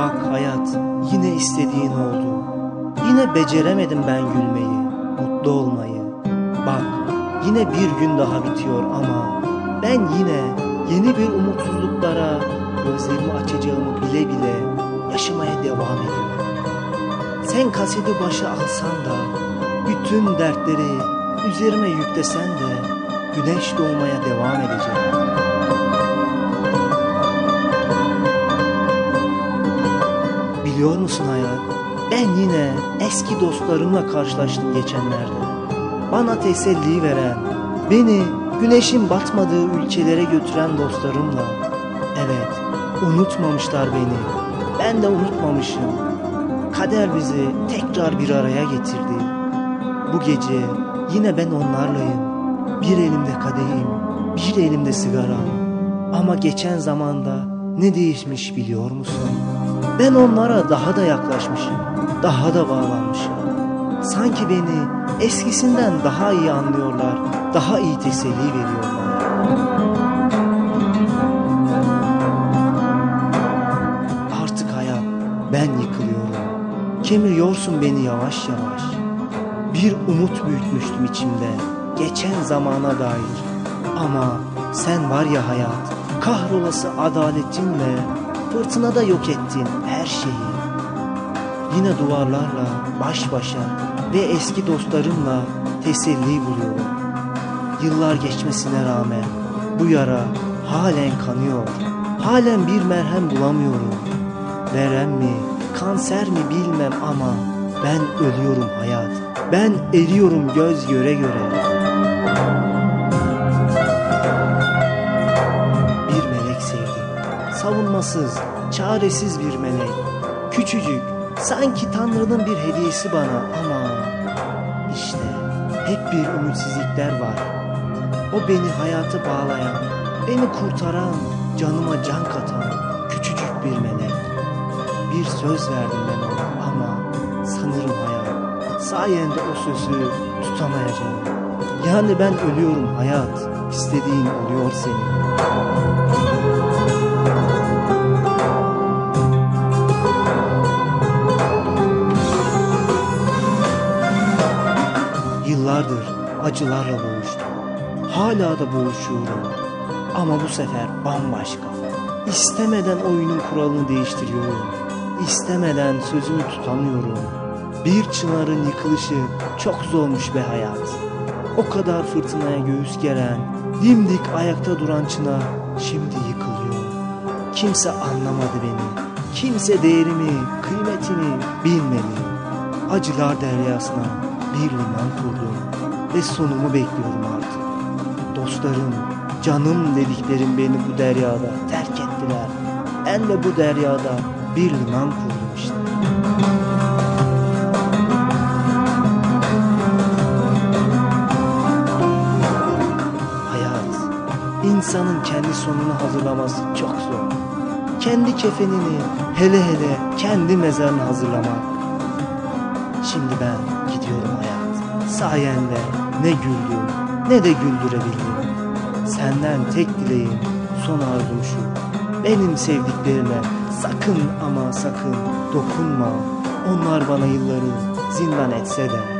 Bak hayat yine istediğin oldu. Yine beceremedim ben gülmeyi, mutlu olmayı. Bak yine bir gün daha bitiyor ama ben yine yeni bir umutsuzluklara gözlerimi açacağımı bile bile yaşamaya devam ediyorum. Sen kaseti başa alsan da bütün dertleri üzerime yüklesen de güneş doğmaya devam edeceğim. Biliyor musun hayat? Ben yine eski dostlarımla karşılaştım geçenlerde. Bana teselli veren, beni güneşin batmadığı ülkelere götüren dostlarımla. Evet, unutmamışlar beni. Ben de unutmamışım. Kader bizi tekrar bir araya getirdi. Bu gece yine ben onlarlayım. Bir elimde kadehim, bir elimde sigaram. Ama geçen zamanda ne değişmiş biliyor musun? Ben onlara daha da yaklaşmışım, daha da bağlanmışım. Sanki beni eskisinden daha iyi anlıyorlar, daha iyi teselli veriyorlar. Artık hayat, ben yıkılıyorum. Kemiriyorsun beni yavaş yavaş. Bir umut büyütmüştüm içimde, geçen zamana dair. Ama sen var ya hayat, kahrolası adaletinle fırtınada yok ettin her şeyi. Yine duvarlarla baş başa ve eski dostlarımla teselli buluyorum. Yıllar geçmesine rağmen bu yara halen kanıyor. Halen bir merhem bulamıyorum. Verem mi, kanser mi bilmem ama ben ölüyorum hayat. Ben eriyorum göz göre göre. Savunmasız, çaresiz bir melek. Küçücük, sanki Tanrı'nın bir hediyesi bana ama işte hep bir ümitsizlikler var. O beni hayata bağlayan, beni kurtaran, canıma can katan küçücük bir melek. Bir söz verdim ben ona ama sanırım hayat sayende o sözü tutamayacağım. Yani ben ölüyorum hayat, istediğin oluyor senin. Acılarla boğuştum. Hala da boğuşuyorum. Ama bu sefer bambaşka. İstemeden oyunun kuralını değiştiriyorum. İstemeden sözümü tutamıyorum. Bir çınarın yıkılışı çok zormuş be hayat. O kadar fırtınaya göğüs geren, dimdik ayakta duran çınar şimdi yıkılıyor. Kimse anlamadı beni. Kimse değerimi, kıymetini bilmedi. Acılar deryasına bir liman kurdum ve sonumu bekliyorum artık. Dostlarım, canım dediklerim beni bu deryada terk ettiler. Ben de bu deryada bir liman kurdum işte. Hayat, insanın kendi sonunu hazırlaması çok zor. Kendi kefenini, hele hele kendi mezarını hazırlamak. Şimdi ben. Sayende ne güldüm ne de güldürebildim. Senden tek dileğim, son arzum şu. Benim sevdiklerime sakın ama sakın dokunma. Onlar bana yılları zindan etse de.